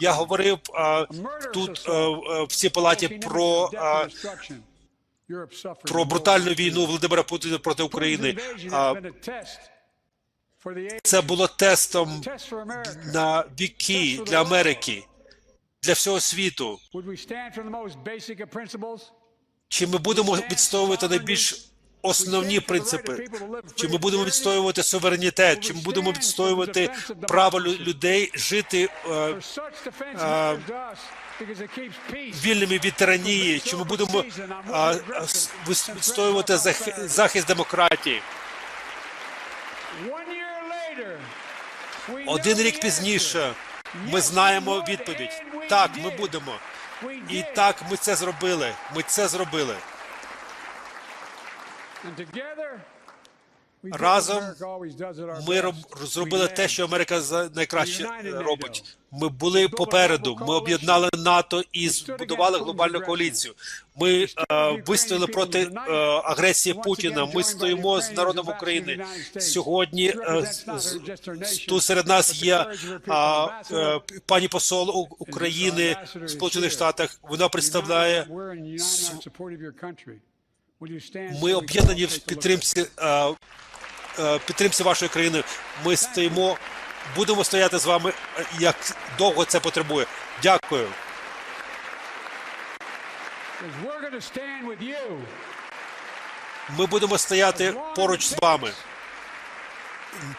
Я говорив а, тут а, а, в цій палаті про, а, про брутальну війну Володимира Путіна проти України. Це було тестом на віки для Америки, для всього світу. Чи ми будемо відстоювати найбільш основні принципи? Чи ми будемо відстоювати суверенітет? Чи ми будемо відстоювати право людей жити е, е, вільними від тиранії? Чи ми будемо е, відстоювати захист демократії? Один рік пізніше ми знаємо відповідь. Так, ми будемо. І так, ми це зробили. Ми це зробили. Разом Ми роб, зробили те, що Америка за- найкраще е, робить. Ми були попереду. Ми об'єднали НАТО і збудували глобальну коаліцію. Ми е, вистояли проти е, агресії Путіна. Ми стоїмо з народом України. Сьогодні е, з- тут серед нас є а, е, пані посол України в Сполучених Штатах. Вона представляє. Ми об'єднані в підтримці підтримці вашої країни. Ми стоїмо, будемо стояти з вами, е, як довго це потребує. Дякую. Ми будемо стояти поруч з вами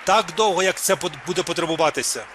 так довго, як це буде потребуватися.